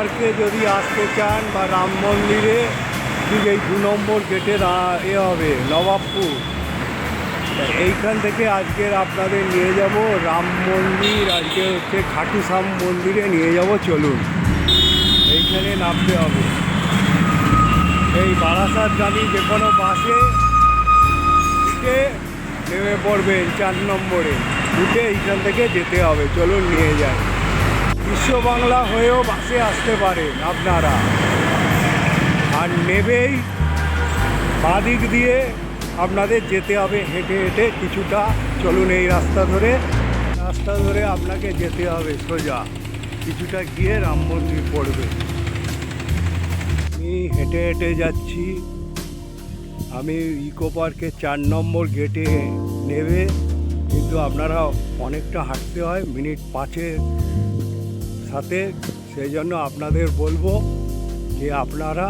পার্কে যদি আসতে চান বা রাম মন্দিরে, ঠিক এই দু নম্বর গেটে এ হবে, নবাবপুর। এইখান থেকে আজকের আপনাদের নিয়ে যাব, রাম মন্দির, আজকে হচ্ছে খাটু শ্যাম মন্দিরে নিয়ে যাব, চলুন। এইখানে নামতে হবে। এই বারাসাত গাড়ি যে কোনো বাসে উঠে নেমে পড়বেন চার নম্বরে। উঠে এইখান থেকে যেতে হবে, চলুন নিয়ে যান। বিশ্ব বাংলা হয়েও বাসে আসতে পারেন আপনারা। আর নেবেই বাদিক দিয়ে আপনাদের যেতে হবে হেঁটে হেঁটে কিছুটা। চলুন এই রাস্তা ধরে। রাস্তা ধরে আপনাকে যেতে হবে সোজা। কিছুটা গিয়ে রাম মন্দির পড়বে। আমি হেঁটে হেঁটে যাচ্ছি। আমি ইকো পার্কের চার নম্বর গেটে নেবে। কিন্তু আপনারা অনেকটা হাঁটতে হয়। মিনিট পাঁচের সাথে, সেই জন্য আপনাদের বলব যে আপনারা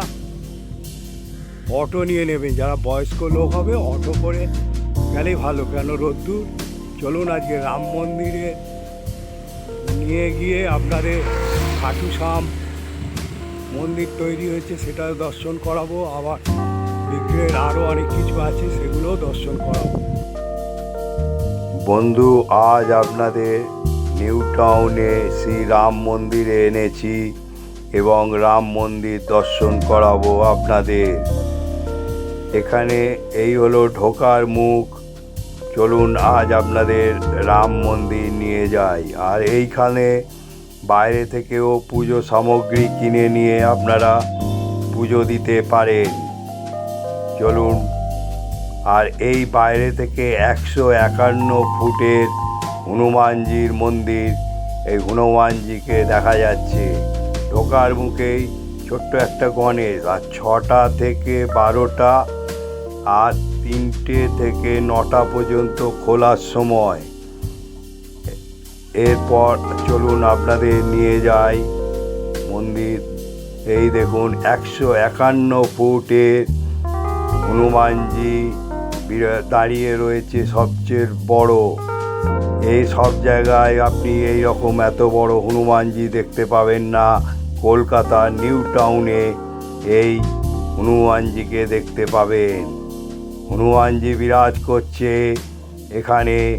অটো নিয়ে নেবেন। যারা বয়স্ক লোক হবে, অটো করে গেলেই ভালো। কেন রোদ্দুর? চলুন আজকে রাম মন্দিরে নিয়ে গিয়ে আপনাদের খাটু শ্যাম মন্দির তৈরি হয়েছে সেটা দর্শন করাবো। আবার বিক্রির আরও অনেক কিছু আছে, সেগুলোও দর্শন করাবো। বন্ধু, আজ আপনাদের নিউ টাউনে শ্রী রাম মন্দিরে এনেছি এবং রাম মন্দির দর্শন করাবো আপনাদের। এখানে এই হলো ঢোকার মুখ। চলুন আজ আপনাদের রাম মন্দির নিয়ে যাই। আর এইখানে বাইরে থেকেও পুজো সামগ্রী কিনে নিয়ে আপনারা পুজো দিতে পারেন। চলুন। আর এই বাইরে থেকে একশো একান্ন ফুটের হনুমানজির মন্দির। এই হনুমানজিকে দেখা যাচ্ছে। ঢোকার মুখেই ছোট্ট একটা গণেশ। আর ছটা থেকে বারোটা আর তিনটে থেকে নটা পর্যন্ত খোলার সময়। এরপর চলুন আপনাদের নিয়ে যাই মন্দির। এই দেখুন, একশো একান্ন ফুটের হনুমানজি দাঁড়িয়ে রয়েছে সবচেয়ে বড়। এই সব জায়গায় আপনি এই রকম এত বড় হনুমানজি দেখতে পাবেন না। কলকাতা, নিউ টাউনে এই হনুমানজিকে দেখতে পাবেন। হনুমানজি বিরাজ করছে এখানে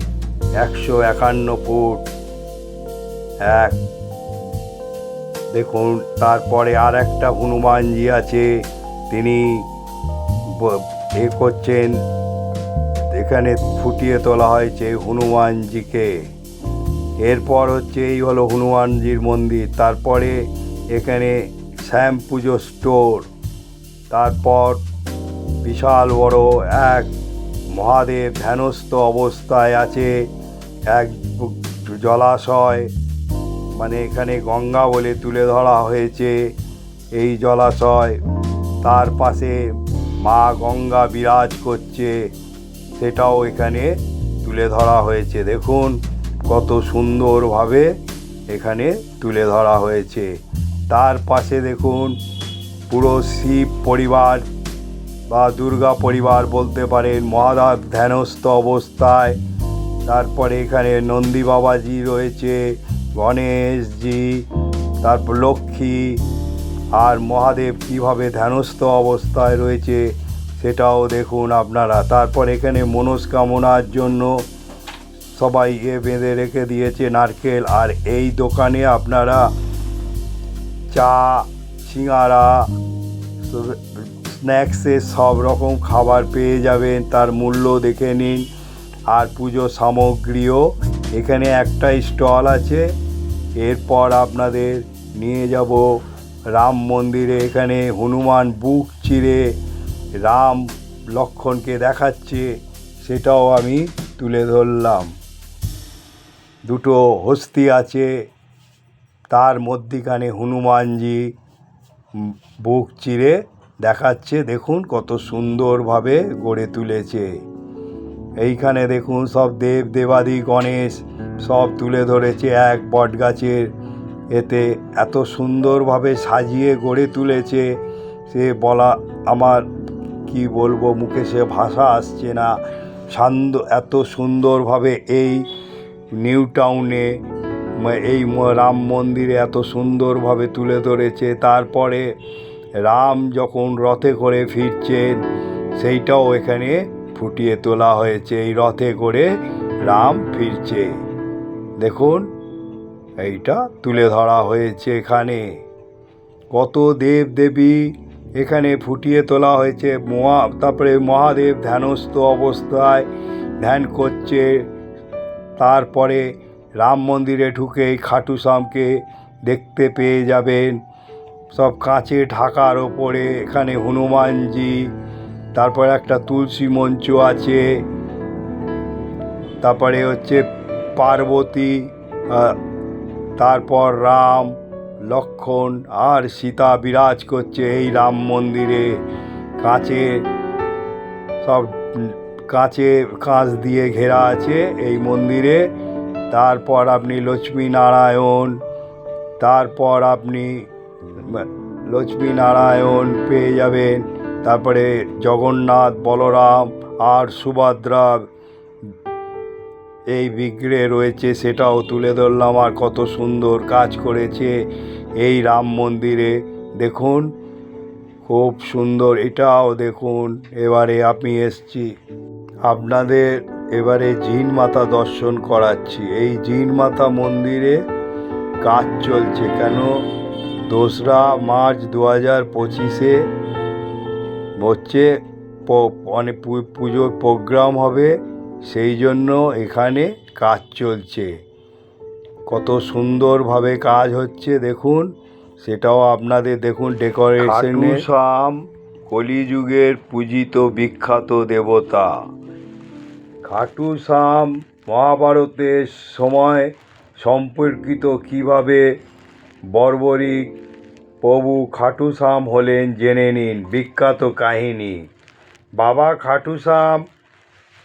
একশো একান্ন ফুট। এক। দেখুন, তারপরে আর একটা হনুমানজি আছে। তিনি এ করছেন এখানে ফুটিয়ে তোলা হয়েছে হনুমানজিকে। এরপর হচ্ছে এই হলো হনুমানজির মন্দির, তারপরে এখানে শ্যাম পুজো স্টোর, তারপর বিশাল বড় এক মহাদেব ধ্যানস্থ অবস্থায় আছে, এক জলাশয় মানে এখানে গঙ্গা বলে তুলে ধরা হয়েছে এই জলাশয়। তার পাশে মা গঙ্গা বিরাজ করছে। সেটাও এখানে তুলে ধরা হয়েছে। দেখুন, কত সুন্দরভাবে এখানে তুলে ধরা হয়েছে। তার পাশে দেখুন, পুরো শিব পরিবার বা দুর্গা পরিবার বলতে পারেন মহাদেব ধ্যানস্থ অবস্থায়। তারপরে এখানে নন্দী বাবাজি রয়েছে, গণেশজি, তারপর লক্ষ্মী আর মহাদেব কীভাবে ধ্যানস্থ অবস্থায় রয়েছে সেটাও দেখুন আপনারা। তারপর এখানে মনস্কামনার জন্য সবাই এ বেঁধে রেখে দিয়েছে নারকেল। আর এই দোকানে আপনারা চা সিঙাড়া স্ন্যাক্সে সব রকম খাবার পেয়ে যাবেন। তার মূল্য দেখে নিন। আর পুজো সামগ্রীও এখানে একটা স্টল আছে। এরপর আপনাদের নিয়ে যাব। রাম মন্দিরে এখানে হনুমান বুক চিরে রাম লক্ষণকে দেখাচ্ছে, সেটাও আমি তুলে ধরলাম। দুটো হস্তি আছে, তার মধ্যিখানে হনুমানজি বুক চিরে দেখাচ্ছে, দেখুন কত সুন্দরভাবে গড়ে তুলেছে। এইখানে দেখুন সব দেব দেবাদি গণেশ সব তুলে ধরেছে এক বট গাছের এতে এত সুন্দরভাবে সাজিয়ে গড়ে তুলেছে, সে বলা আমার কি বলব, মুখে সে ভাষা আসছে না। সান্দ এত সুন্দরভাবে এই নিউ টাউনে এই রাম মন্দিরে এত সুন্দরভাবে তুলে ধরেছে। তারপরে রাম যখন রথে করে ফিরছেন, সেইটাও এখানে ফুটিয়ে তোলা হয়েছে। এই রথে করে রাম ফিরছে। দেখুন, এইটা তুলে ধরা হয়েছে এখানে। কত দেব দেবী এখানে ফুটিয়ে তোলা হয়েছে মহা তারপরে মহাদেব ধ্যানস্থ অবস্থায় ধ্যান করছে। তারপরে রাম মন্দিরে ঢুকেই খাটু শ্যামকে দেখতে পেয়ে যাবেন। সব কাঁচে ঢাকার ওপরে এখানে হনুমানজি, তারপরে একটা তুলসী মঞ্চ আছে। তারপরে হচ্ছে পার্বতী তারপর রাম লক্ষণ আর সীতা বিরাজ করছে এই রাম মন্দিরে। কাঁচে সব, কাঁচে কাঁচ দিয়ে ঘেরা আছে এই মন্দিরে। তারপর আপনি লক্ষ্মী নারায়ণ, তারপর আপনি লক্ষ্মী নারায়ণ পেয়ে যাবেন। তারপরে জগন্নাথ, বলরাম আর সুভদ্রা এই বিগ্রহে রয়েছে, সেটাও তুলে ধরলাম আর কত সুন্দর কাজ করেছে এই রাম মন্দিরে। দেখুন, খুব সুন্দর, এটাও দেখুন, এবারে আমি এসছি। আপনাদের এবারে জিন মাতা দর্শন করাচ্ছি। এই জিন মাতা মন্দিরে কাজ চলছে, কেন? দোসরা মার্চ দু হাজার পঁচিশে হচ্ছে প- মানে পুজোর প্রোগ্রাম হবে। সেই জন্য এখানে কাজ চলছে। কত সুন্দরভাবে কাজ হচ্ছে, দেখুন। সেটাও আপনাদের, দেখুন ডেকোরেশনে শাম, কলিযুগের পূজিত বিখ্যাত দেবতা। খাটু শাম মহাভারতের সময় সম্পর্কিত কীভাবে বর্বরিক প্রভু খাটু শাম হলেন, জেনে নিন। বিখ্যাত কাহিনী। বাবা খাটু শাম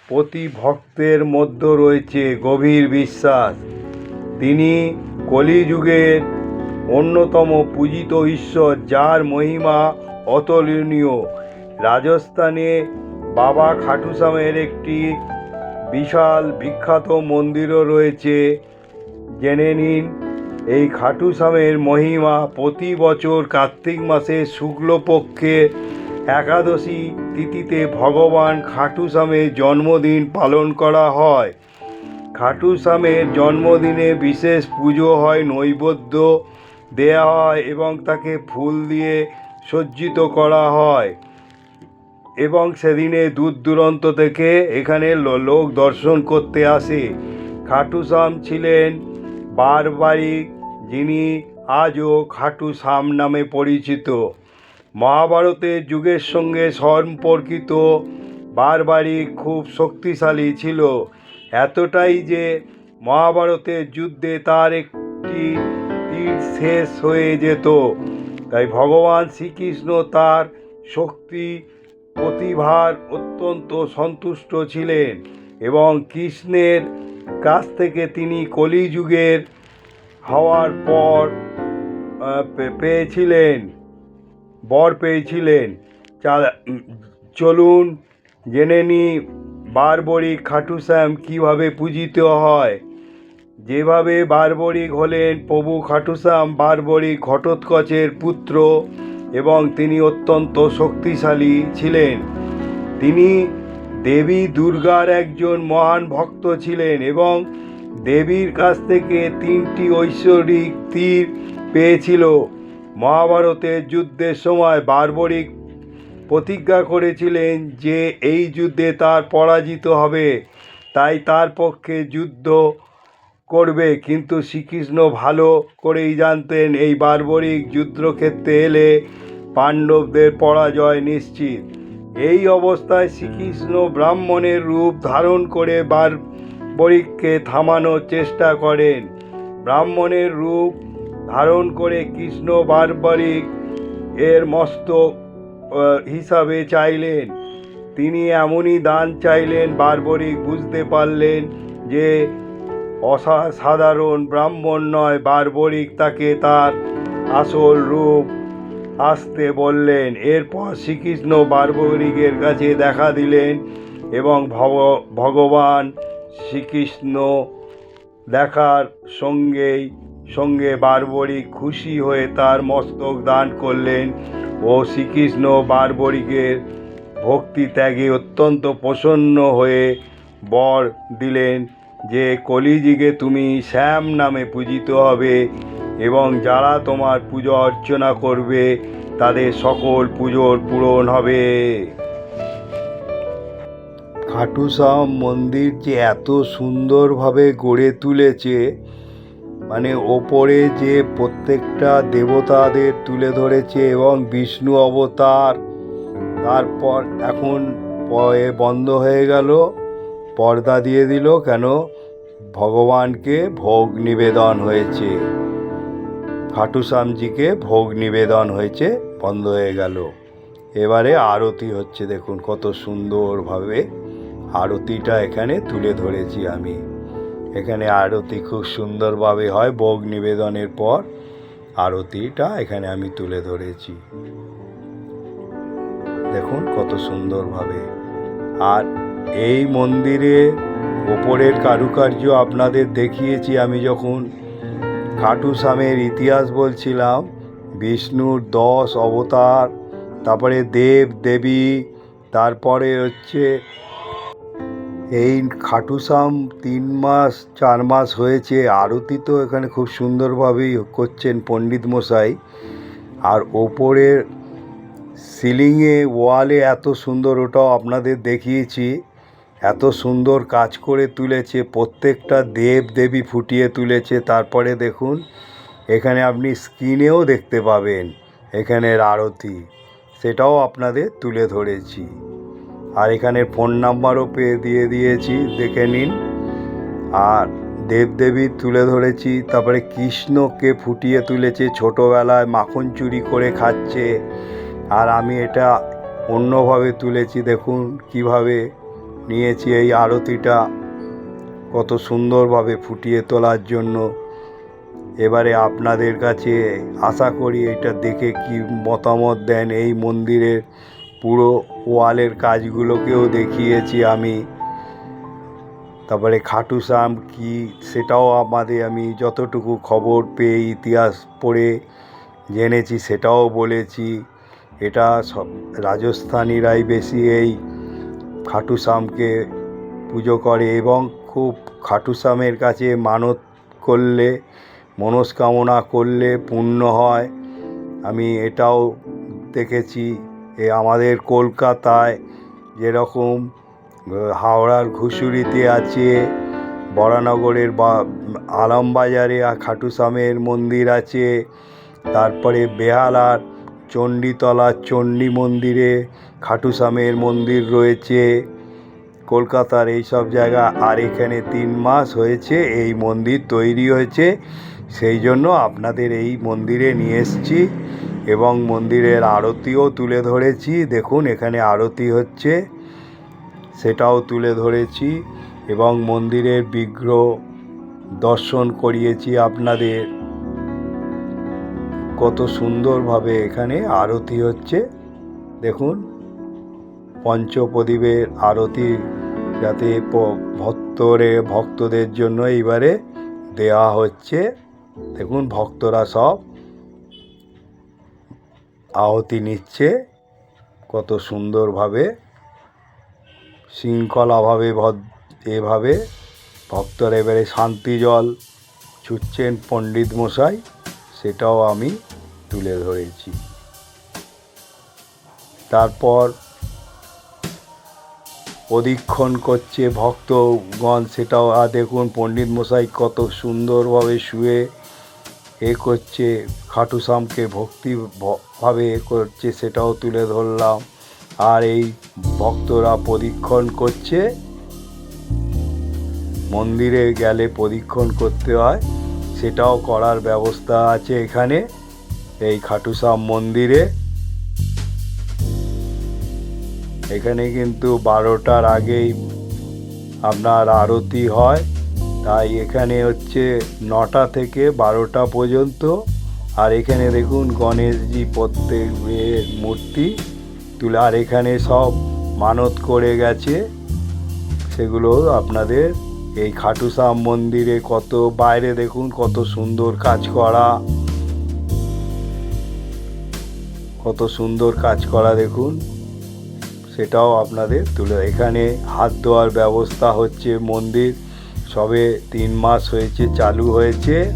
প্রতি ভক্তের মধ্যে রয়েছে গভীর বিশ্বাস। তিনি কলিযুগের অন্যতম পূজিত ঈশ্বর, যার মহিমা অতুলনীয়। রাজস্থানে বাবা খাটুশ্যামের একটি বিশাল বিখ্যাত মন্দিরও রয়েছে। জেনে নিন, এই খাটুশ্যামের মহিমা প্রতি বছর কার্তিক মাসে শুক্লপক্ষে একাদশী তিথিতে ভগবান খাটুশ্যামের জন্মদিন পালন করা হয়। খাটুশ্যামের জন্মদিনে বিশেষ পুজো হয়, নৈবেদ্য দেয়া হয় এবং তাকে ফুল দিয়ে সজ্জিত করা হয় এবং সেদিনে দূর দূরান্ত থেকে এখানে লোক দর্শন করতে আসে। খাটুশ্যাম ছিলেন বারবারিক যিনি আজও খাটু শ্যাম নামে পরিচিত। মহাভারতের যুগের সঙ্গে সম্পর্কিত বারবারই খুব শক্তিশালী ছিল। এতটাই যে মহাভারতের যুদ্ধে তার একটি তীর শেষ হয়ে যেত। তাই ভগবান শ্রীকৃষ্ণ তার শক্তি প্রতিভার অত্যন্ত সন্তুষ্ট ছিলেন এবং কৃষ্ণের কাছ থেকে তিনি কলিযুগের হওয়ার পর পেয়েছিলেন। বর পেয়েছিলেন। চলুন, জেনে নি বারবরিক খাটুশ্যাম কীভাবে পূজিত হয়। যেভাবে বারবরিক হলেন প্রভু খাটুশ্যাম বারবরিক ঘটোৎকচের পুত্র এবং তিনি অত্যন্ত শক্তিশালী ছিলেন। তিনি দেবী দুর্গার একজন মহান ভক্ত ছিলেন এবং দেবীর কাছ থেকে তিনটি ঐশ্বরিক তীর পেয়েছিল। মহাভারতের যুদ্ধের সময় বারবরিক প্রতিজ্ঞা করেছিলেন যে এই যুদ্ধে তার পরাজিত হবে। তাই তার পক্ষে যুদ্ধ করবে। কিন্তু শ্রীকৃষ্ণ ভালো করেই জানতেন এই বারবরিক যুদ্ধক্ষেত্রে এলে পাণ্ডবদের পরাজয় নিশ্চিত। এই অবস্থায় শ্রীকৃষ্ণ ব্রাহ্মণের রূপ ধারণ করে বারবরিককে থামানোর চেষ্টা করেন। ব্রাহ্মণের রূপ ধারণ করে কৃষ্ণ বারবরিক এর মস্তক হিসাবে চাইলেন। তিনি এমনই দান চাইলেন বারবরিক বুঝতে পারলেন যে অসাধারণ ব্রাহ্মণ নয় বারবরিক তাকে তার আসল রূপ আসতে বললেন। এরপর শ্রীকৃষ্ণ বারবরিকের কাছে দেখা দিলেন এবং ভগ ভগবান শ্রীকৃষ্ণ দেখার সঙ্গেই সঙ্গে বারবরিক খুশি হয়ে তার মস্তক দান করলেন ও শ্রীকৃষ্ণ বারবরিকের ভক্তি ত্যাগে অত্যন্ত প্রসন্ন হয়ে বর দিলেন যে, কলিযুগে তুমি শ্যাম নামে পূজিত হবে এবং যারা তোমার পুজো অর্চনা করবে, তাদের সকল পুজোর পূরণ হবে। খাটুশ্যাম মন্দির যে এত সুন্দরভাবে গড়ে তুলেছে মানে ওপরে যে প্রত্যেকটা দেবতাদের তুলে ধরেছে এবং বিষ্ণু অবতার, তারপর এখন বন্ধ হয়ে গেল, পর্দা দিয়ে দিল কেন? ভগবানকে ভোগ নিবেদন হয়েছে। খাটুশ্যামজিকে ভোগ নিবেদন হয়েছে, বন্ধ হয়ে গেল। এবারে আরতি হচ্ছে, দেখুন কত সুন্দরভাবে আরতিটা এখানে তুলে ধরেছি আমি। এখানে আরতি খুব সুন্দরভাবে হয় ভোগ নিবেদনের পর। আরতিটা এখানে আমি তুলে ধরেছি। দেখুন কত সুন্দরভাবে। আর এই মন্দিরে ওপরের কারুকার্য আপনাদের দেখিয়েছি আমি যখন। খাটু স্বামীর ইতিহাস বলছিলাম, বিষ্ণুর দশ অবতার, তারপরে দেব, দেবী, তারপরে হচ্ছে এই খাটুসাম তিন মাস, চার মাস হয়েছে। আরতি তো এখানে খুব সুন্দরভাবেই করছেন পণ্ডিত মশাই। আর ওপরের সিলিংয়ে, ওয়ালে এত সুন্দর, ওটাও আপনাদের দেখিয়েছি। এত সুন্দর কাজ করে তুলেছে, প্রত্যেকটা দেব দেবী ফুটিয়ে তুলেছে। তারপরে দেখুন, এখানে আপনি স্ক্রিনেও দেখতে পাবেন এখানের আরতি। সেটাও আপনাদের তুলে ধরেছি। আর এখানে ফোন নাম্বারও পেয়ে দিয়ে দিয়েছি, দেখে নিন। আর দেবদেবী তুলে ধরেছি, তারপরে কৃষ্ণকে ফুটিয়ে তুলেছে ছোটোবেলায়, মাখন চুরি করে খাচ্ছে। আর আমি এটা অন্যভাবে তুলেছি, দেখুন কীভাবে নিয়েছি এই আরতিটা, কত সুন্দরভাবে ফুটিয়ে তোলার জন্য। এবারে আপনাদের কাছে আশা করি এটা দেখে কি মতামত দেন এই মন্দিরের পুরো ওয়ালের কাজগুলোকেও দেখিয়েছি আমি। তারপরে খাটু খাটুশ্যাম কি, সেটাও আমাদের আমি যতটুকু খবর পেয়ে ইতিহাস পড়ে জেনেছি, সেটাও বলেছি। এটা সব রাজস্থানীরাই বেশি এই খাটুশ্যামকে পুজো করে এবং খুব খাটুশ্যামের কাছে মানত করলে, মনস্কামনা করলে পূর্ণ হয়। আমি এটাও দেখেছি। এ আমাদের কলকাতায় যেরকম হাওড়ার ঘুষুরিতে আছে, বরানগরের বা, আলমবাজারে খাটুশ্যামের মন্দির আছে, তারপরে বেহালার চণ্ডীতলা চণ্ডী মন্দিরে খাটুশ্যামের মন্দির রয়েছে। কলকাতার এই সব জায়গা আর এখানে তিন মাস হয়েছে এই মন্দির তৈরি হয়েছে, সেই জন্য আপনাদের এই মন্দিরে নিয়ে এসেছি। এবং মন্দিরের আরতিও তুলে ধরেছি। দেখুন, এখানে আরতি হচ্ছে। সেটাও তুলে ধরেছি এবং মন্দিরের বিগ্রহ দর্শন করিয়েছি আপনাদের। কত সুন্দরভাবে এখানে আরতি হচ্ছে। দেখুন, পঞ্চপ্রদীপের আরতি যাতে ভক্তরে, ভক্তদের জন্য এইবারে দেওয়া হচ্ছে। দেখুন, ভক্তরা সব আহতি নিচ্ছে। কত সুন্দরভাবে, শৃঙ্খলাভাবে, ভদ- এভাবে ভক্তরা এবারে শান্তি জল ছুটছেন পণ্ডিত মশাই, সেটাও আমি তুলে ধরেছি। তারপর অধিক্ষণ করছে ভক্তগণ, সেটাও দেখুন পণ্ডিত মশাই কত সুন্দরভাবে শুয়ে এ করছে খাটুশ্যামকে ভক্তি ভ- ভাবে এ করছে, সেটাও তুলে ধরলাম। আর এই ভক্তরা প্রদীক্ষণ করছে। মন্দিরে গেলে প্রদীক্ষণ করতে হয়। সেটাও করার ব্যবস্থা আছে এখানে, এই খাটুশ্যাম মন্দিরে। এখানে কিন্তু বারোটার আগেই আপনার আরতি হয়। তাই এখানে হচ্ছে নটা থেকে বারোটা পর্যন্ত। আর এখানে দেখুন গণেশজি প্রত্যেক মূর্তি। তুলে আর এখানে সব মানত করে গেছে। সেগুলো আপনাদের এই খাটুশ্যাম মন্দিরে কত, বাইরে দেখুন কত সুন্দর কাজ করা। কত সুন্দর কাজ করা দেখুন। সেটাও আপনাদের তুলে এখানে হাত ধোয়ার ব্যবস্থা হচ্ছে মন্দির। সবে তিন মাস হয়েছে, চালু হয়েছে।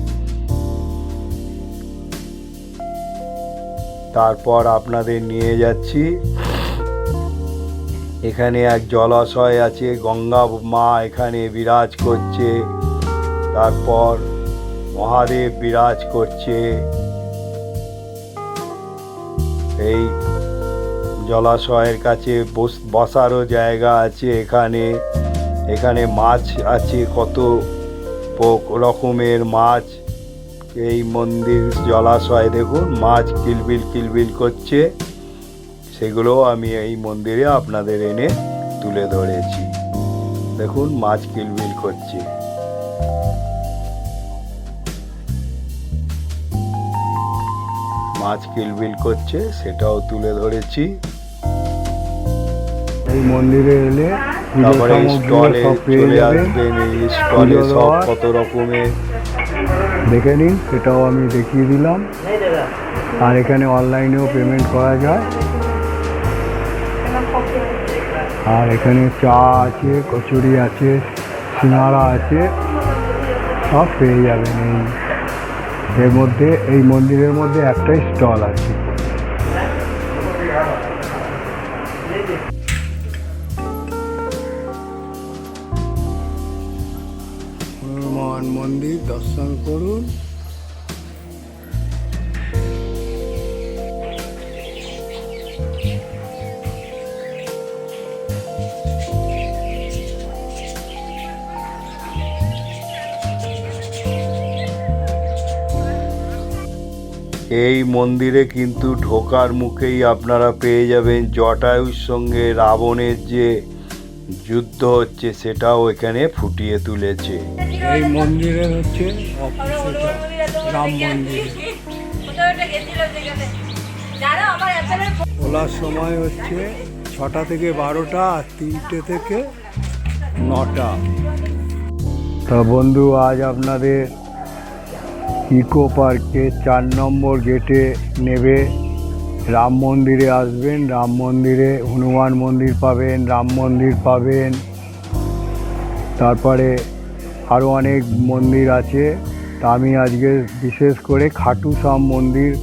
তারপর আপনাদের নিয়ে যাচ্ছি। এখানে এক জলাশয় আছে, গঙ্গা মা এখানে বিরাজ করছে। তারপর মহাদেব বিরাজ করছে। এই জলাশয়ের কাছে বস- বসারও জায়গা আছে এখানে। এখানে মাছ আছে, কত রকমের মাছ। এই মন্দির জলাশয় দেখুন, মাছ কিলবিল কিলবিল করছে। সেগুলো আমি এই মন্দিরে আপনাদের এনে তুলে ধরেছি। দেখুন, মাছ কিলবিল করছে। মাছ কিলবিল করছে, সেটাও তুলে ধরেছি। এই মন্দিরে এলে তারপরে স্টলে চলে আসবেন এই স্টলে সব কত রকমের। দেখে নিন সেটাও আমি দেখিয়ে দিলাম। আর এখানে অনলাইনেও পেমেন্ট করা যায়। আর এখানে চা আছে কচুরি আছে সিঙ্গারা আছে সব পেয়ে যাবেন এই। এর মধ্যে এই মন্দিরের মধ্যে একটাই স্টল আছে। মন্দির দর্শন করুন। এই মন্দিরে কিন্তু ঢোকার মুখেই আপনারা পেয়ে যাবেন জটায়ুর সঙ্গে রাবণের যে যুদ্ধ হচ্ছে সেটাও এখানে ফুটিয়ে তুলেছে। এই মন্দিরে হচ্ছে রাম মন্দির। যারা আমার অ্যাপেলের খোলার সময় হচ্ছে ছটা থেকে বারোটা আর তিনটে থেকে নটা। তা বন্ধু আজ আপনাদের ইকো পার্কে চার নম্বর গেটে নেবে রাম মন্দিরে আসবেন, রাম মন্দিরে হনুমান মন্দির পাবেন, রাম মন্দির পাবেন। তারপরে আরও অনেক মন্দির আছে। তা আমি আজকে বিশেষ করে খাটু শ্যাম মন্দির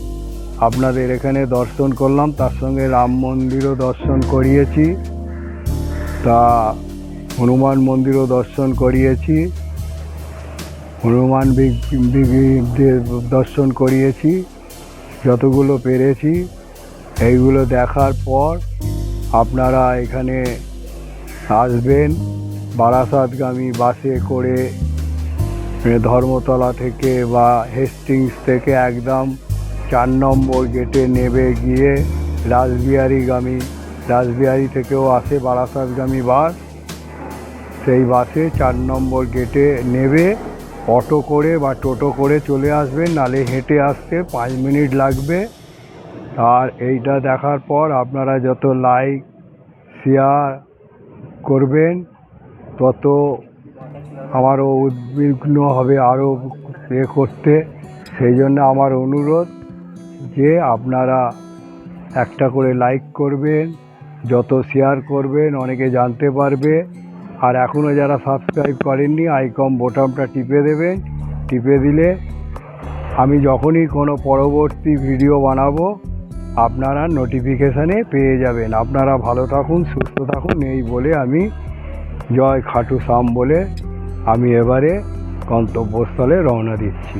আপনাদের এখানে দর্শন করলাম। তার সঙ্গে রাম মন্দিরও দর্শন করিয়েছি। তা হনুমান মন্দিরও দর্শন করিয়েছি। হনুমান দর্শন করিয়েছি। যতগুলো পেরেছি। এইগুলো দেখার পর আপনারা এখানে আসবেন বারাসাতগামী বাসে করে ধর্মতলা থেকে বা হেস্টিংস থেকে একদম চার নম্বর গেটে নেবে গিয়ে রাসবিহারীগামী, রাসবিহারী থেকেও আসে বারাসাতগামী বাস। সেই বাসে চার নম্বর গেটে নেবে, অটো করে বা টোটো করে চলে আসবেন, নালে হেঁটে আসতে পাঁচ মিনিট লাগবে। আর এইটা দেখার পর আপনারা যত লাইক শেয়ার করবেন, তত আমারও উদ্বিগ্ন হবে আরও এ করতে। সেই জন্য আমার অনুরোধ যে আপনারা একটা করে লাইক করবেন, যত শেয়ার করবেন, অনেকে জানতে পারবে। আর এখনও যারা সাবস্ক্রাইব করেননি আইকম বোতামটা টিপে দেবেন। টিপে দিলে আমি যখনই কোনো পরবর্তী ভিডিও বানাবো আপনারা নোটিফিকেশানে পেয়ে যাবেন। আপনারা ভালো থাকুন, সুস্থ থাকুন। এই বলে আমি জয় খাটু শ্যাম বলে আমি এবারে গন্তব্যস্থলে রওনা দিচ্ছি।